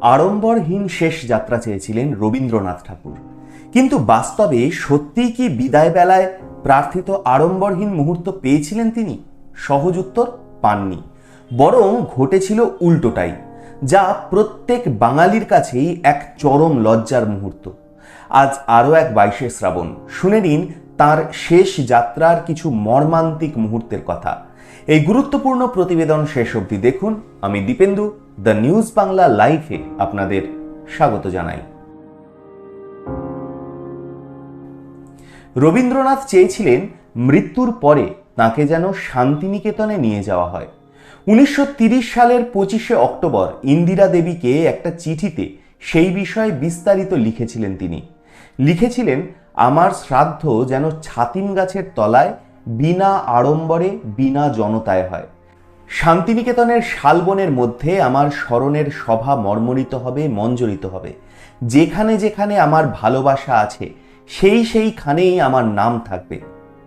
আড়ম্বরহীন শেষ যাত্রা চেয়েছিলেন রবীন্দ্রনাথ ঠাকুর। কিন্তু বাস্তবে সত্যিই কি বিদায় বেলায় প্রার্থিত আড়ম্বরহীন মুহূর্ত পেয়েছিলেন তিনি? সহজ উত্তর, পাননি। বরং ঘটেছিল উল্টোটাই, যা প্রত্যেক বাঙালির কাছেই এক চরম লজ্জার মুহূর্ত। আজ আরও এক বাইশে শ্রাবণ, শুনে নিন তাঁর শেষ যাত্রার কিছু মর্মান্তিক মুহূর্তের কথা। এই গুরুত্বপূর্ণ প্রতিবেদন শেষ অবধি দেখুন। আমি দীপেন্দু দ্য নিউজ বাংলা লাইভে আপনাদের স্বাগত জানাই। রবীন্দ্রনাথ চেয়েছিলেন মৃত্যুর পরে তাকে যেন শান্তিনিকেতনে নিয়ে যাওয়া হয়। উনিশশো সালের পঁচিশে অক্টোবর ইন্দিরা দেবীকে একটা চিঠিতে সেই বিষয়ে বিস্তারিত লিখেছিলেন তিনি। লিখেছিলেন, আমার শ্রাদ্ধ যেন ছাতিম গাছের তলায় বিনা আড়ম্বরে বিনা জনতায় হয়। শান্তিনিকেতনের শালবনের মধ্যে আমার স্মরণের সভা মর্মরিত হবে, মঞ্জরিত হবে। যেখানে যেখানে আমার ভালোবাসা আছে, সেই সেইখানেই আমার নাম থাকবে।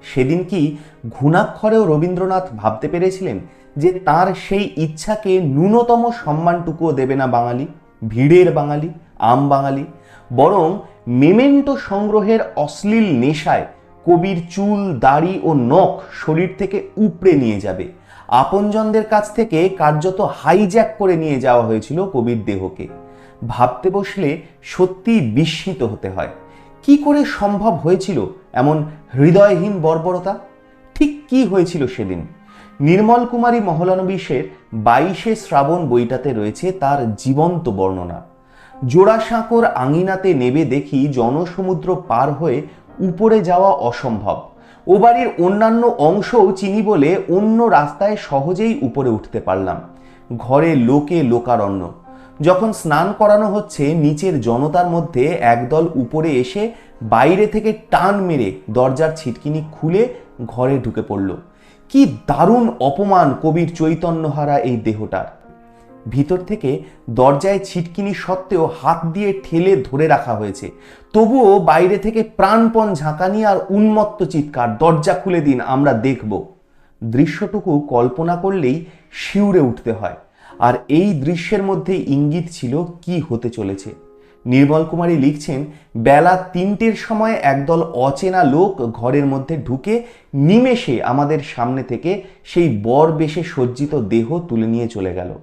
সেদিন কি ঘুণাক্ষরেও রবীন্দ্রনাথ ভাবতে পেরেছিলেন যে তার সেই ইচ্ছাকে ন্যূনতম সম্মানটুকুও দেবে না বাঙালি? ভিড়ের বাঙালি, আম বাঙালি। বরং মেমেন্টো সংগ্রহের অশ্লীল নেশায় কবির চুল, দাড়ি ও নখ শরীর থেকে উপড়ে নিয়ে যাবে। আপনজনদের কাছ থেকে কার্যত হাইজ্যাক করে নিয়ে যাওয়া হয়েছিল কবির দেহকে। ভাবতে বসলে সত্যি বিস্মিত হতে হয়। কি করে সম্ভব হয়েছিল এমন হৃদয়হীন বর্বরতা? ঠিক কি হয়েছিল সেদিন? নির্মল কুমারী মহলানবিশের বাইশে শ্রাবণ বইটাতে রয়েছে তার জীবন্ত বর্ণনা। জোড়াসাঁকোর আঙিনাতে নেবে দেখি জনসমুদ্র পার হয়ে উপরে যাওয়া অসম্ভব। ও বাড়ির অন্যান্য অংশও চিনি বলে অন্য রাস্তায় সহজেই উপরে উঠতে পারলাম। ঘরে লোকে লোকারণ্য। যখন স্নান করানো হচ্ছে, নিচের জনতার মধ্যে একদল উপরে এসে বাইরে থেকে টান মেরে দরজার ছিটকিনি খুলে ঘরে ঢুকে পড়ল। কি দারুণ অপমান কবির চৈতন্যহারা এই দেহটার। ভিতর থেকে দরজায় ছিটকিনি সত্ত্বেও হাত দিয়ে ঠেলে ধরে রাখা হয়েছে। তবুও বাইরে থেকে প্রাণপণ ঝাঁকানি আর উন্মত্ত চিৎকার, দরজা খুলে দিন, আমরা দেখব। দৃশ্যটুকু কল্পনা করলেই শিউরে উঠতে হয়। আর এই দৃশ্যের মধ্যে ইঙ্গিত ছিল কি হতে চলেছে। নির্মল কুমারী লিখছেন, বেলা তিনটের সময় একদল অচেনা লোক ঘরের মধ্যে ঢুকে নিমেষে আমাদের সামনে থেকে সেই বর বেশে সজ্জিত দেহ তুলে নিয়ে চলে গেল।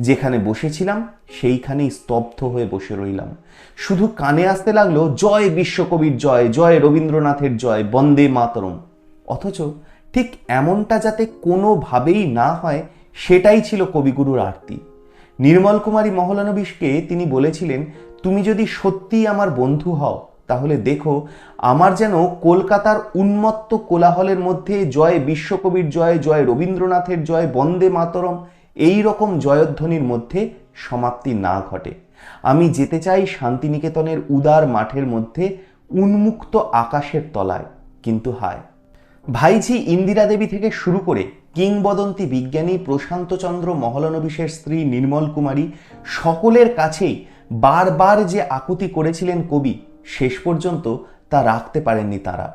যেখানে বসেছিলাম, সেইখানেই স্তব্ধ হয়ে বসে রইলাম। শুধু কানে আসতে লাগল, জয় বিশ্বকবির জয় জয় রবীন্দ্রনাথের জয়, বন্দে মাতরম। অথচ ঠিক এমনটা যাতে কোনোভাবেই না হয়, সেটাই ছিল কবিগুরুর আরতি। নির্মল কুমারী মহলানবিশকে তিনি বলেছিলেন, তুমি যদি সত্যিই আমার বন্ধু হও, তাহলে দেখো, আমার যেন কলকাতার উন্মত্ত কোলাহলের মধ্যে জয় বিশ্বকবির জয় জয় রবীন্দ্রনাথের জয়, বন্দে মাতরম এই রকম জয়ধ্বনির মধ্যে সমাপ্তি না ঘটে। আমি যেতে চাই শান্তিনিকেতনের উদার মাঠের মধ্যে উন্মুক্ত আকাশের তলায়, কিন্তু হায়। ভাইঝি ইন্দিরা দেবী থেকে শুরু করে কিংবদন্তি বিজ্ঞানী প্রশান্তচন্দ্র মহলানবিশের স্ত্রী নির্মল কুমারী সকলের কাছেই বারবার যে আকুতি করেছিলেন কবি, শেষ পর্যন্ত তা রাখতে পারেননি তারা।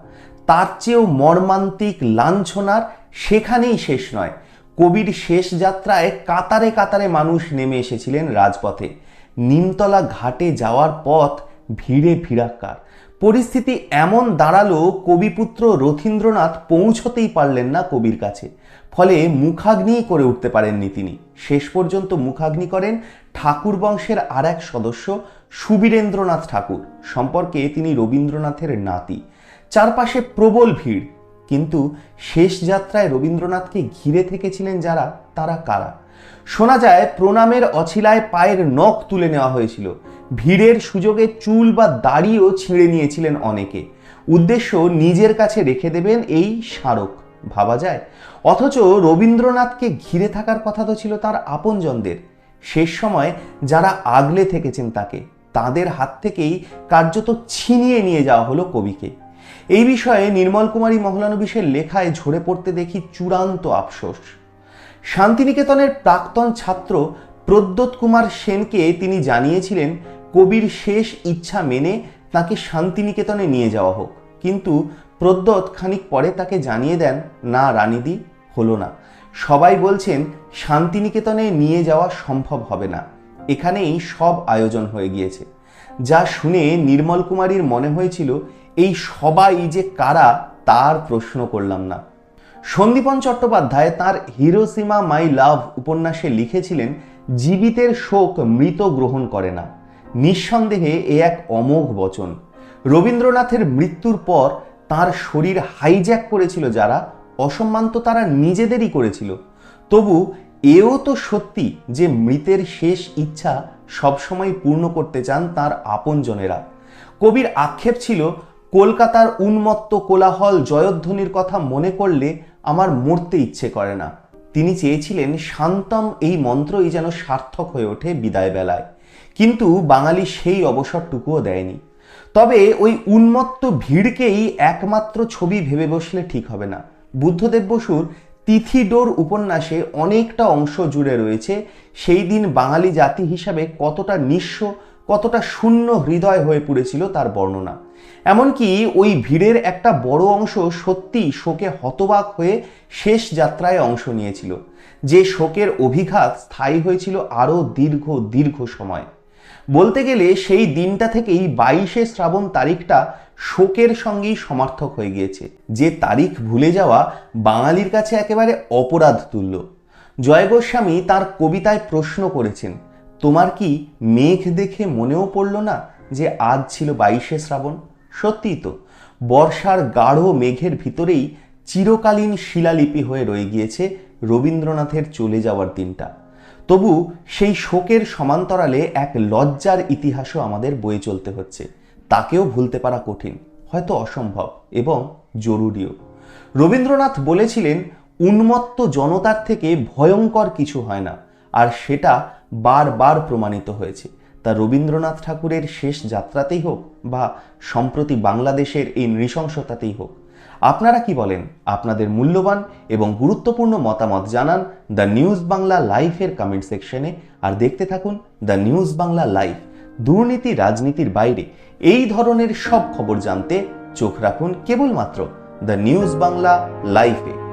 তার চেয়েও মর্মান্তিক লাঞ্ছনার সেখানেই শেষ নয়। কবির শেষ যাত্রায় কাতারে কাতারে মানুষ নেমে এসেছিলেন রাজপথে। নিমতলা ঘাটে যাওয়ার পথ ভিড়ে ভিড়াক্কার। পরিস্থিতি এমন দাঁড়াল, কবিপুত্র রথীন্দ্রনাথ পৌঁছতেই পারলেন না কবির কাছে। ফলে মুখাগ্নি করে উঠতে পারেননি তিনি। শেষ পর্যন্ত মুখাগ্নি করেন ঠাকুর বংশের আর এক সদস্য সুবীরেন্দ্রনাথ ঠাকুর। সম্পর্কে তিনি রবীন্দ্রনাথের নাতি। চারপাশে প্রবল ভিড়। কিন্তু শেষ যাত্রায় রবীন্দ্রনাথকে ঘিরে থেকেছিলেন যারা, তারা কারা? শোনা যায়, প্রণামের অছিলায় পায়ের নখ তুলে নেওয়া হয়েছিল। ভিড়ের সুযোগে চুল বা দাড়িও ছিঁড়ে নিয়েছিলেন অনেকে। উদ্দেশ্য নিজের কাছে রেখে দেবেন এই স্মারক, ভাবা যায়। অথচ রবীন্দ্রনাথকে ঘিরে থাকার কথা তো ছিল তার আপনজনদের। শেষ সময় যারা আগলে থেকেছেন তাকে, তাদের হাত থেকেই কার্যত ছিনিয়ে নিয়ে যাওয়া হলো কবিকে। এই বিষয়ে নির্মল কুমারী মহলানবিশের লেখায় ঝরে পড়তে দেখি চূড়ান্ত আফসোস। শান্তিনিকেতনের প্রাক্তন ছাত্র প্রদ্যোৎ কুমার সেনকে তিনি জানিয়েছিলেন, কবির শেষ ইচ্ছা মেনে তাকে শান্তিনিকেতনে নিয়ে যাওয়া হোক। কিন্তু প্রদ্যোৎ খানিক পরে তাকে জানিয়ে দেন, না রানীদি, হলো না। সবাই বলছেন, শান্তিনিকেতনে নিয়ে যাওয়া সম্ভব হবে না। এখানেই সব আয়োজন হয়ে গিয়েছে। যা শুনে নির্মল কুমারীর মনে হয়েছিল এই সবাই যে কারা, তার প্রশ্ন করলাম না। সন্দীপন চট্টোপাধ্যায় তার হিরোসীমা মাই লাভ উপন্যাসে লিখেছিলেন, জীবিতের শোক মৃত গ্রহণ করে না। নিঃসন্দেহে এ এক অমোঘ বচন। রবীন্দ্রনাথের মৃত্যুর পর তার শরীর হাইজ্যাক করেছিল যারা, অসম্মান তো তারা নিজেদেরই করেছিল। তবু এও তো সত্যি যে মৃতের শেষ ইচ্ছা সবসময় পূর্ণ করতে চান তার আপনজনেরা। কবির আক্ষেপ ছিল কলকাতার উন্মত্ত কোলাহল জয়ধ্বনির কথা মনে করলে আমার মরতে ইচ্ছে করে না। তিনি চেয়েছিলেন, শান্তম, এই মন্ত্রই যেন সার্থক হয়ে ওঠে বিদায় বেলায়। কিন্তু বাঙালি সেই অবসরটুকুও দেয়নি। তবে ওই উন্মত্ত ভিড়কেই একমাত্র ছবি ভেবে বসলে ঠিক হবে না। বুদ্ধদেব বসুর তিথিডোর উপন্যাসে অনেকটা অংশ জুড়ে রয়েছে, সেই দিন বাঙালি জাতি হিসাবে কতটা নিঃস্ব কতটা শূন্য হৃদয় হয়ে পড়েছিল তার বর্ণনা। এমনকি ওই ভিড়ের একটা বড় অংশ সত্যি শোকে হতবাক হয়ে শেষ যাত্রায় অংশ নিয়েছিল। যে শোকের অভিঘাত স্থায়ী হয়েছিল আরও দীর্ঘ দীর্ঘ সময়। বলতে গেলে সেই দিনটা থেকেই বাইশে শ্রাবণ তারিখটা শোকের সঙ্গেই সমার্থক হয়ে গিয়েছে। যে তারিখ ভুলে যাওয়া বাঙালির কাছে একেবারে অপরাধ তুল্য জয় গোস্বামী তার কবিতায় প্রশ্ন করেছেন তোমার কি মেঘ দেখে মনেও পড়ল না যে আজ ছিল বাইশে শ্রাবণ? সত্যিই তো, বর্ষার গাঢ় মেঘের ভিতরেই চিরকালীন শিলালিপি হয়ে রয়ে গিয়েছে রবীন্দ্রনাথের চলে যাওয়ার দিনটা। তবু সেই শোকের সমান্তরালে এক লজ্জার ইতিহাসও আমাদের বয়ে চলতে হচ্ছে। তাকেও ভুলতে পারা কঠিন, হয়তো অসম্ভব এবং জরুরিও। রবীন্দ্রনাথ বলেছিলেন, উন্মত্ত জনতার থেকে ভয়ঙ্কর কিছু হয় না, আর সেটা বারবার প্রমাণিত হয়েছে। তা রবীন্দ্রনাথ ঠাকুরের শেষ যাত্রাতেই হোক বা সম্প্রতি বাংলাদেশের এই নৃশংসতাতেই হোক। আপনারা কি বলেন? আপনাদের মূল্যবান এবং গুরুত্বপূর্ণ মতামত জানান দ্য নিউজ বাংলা লাইফের কমেন্ট সেকশনে। আর দেখতে থাকুন দ্য নিউজ বাংলা লাইভ দুর্নীতি রাজনীতির বাইরে। এই ধরনের সব খবর জানতে চোখ রাখুন কেবলমাত্র দ্য নিউজ বাংলা লাইফে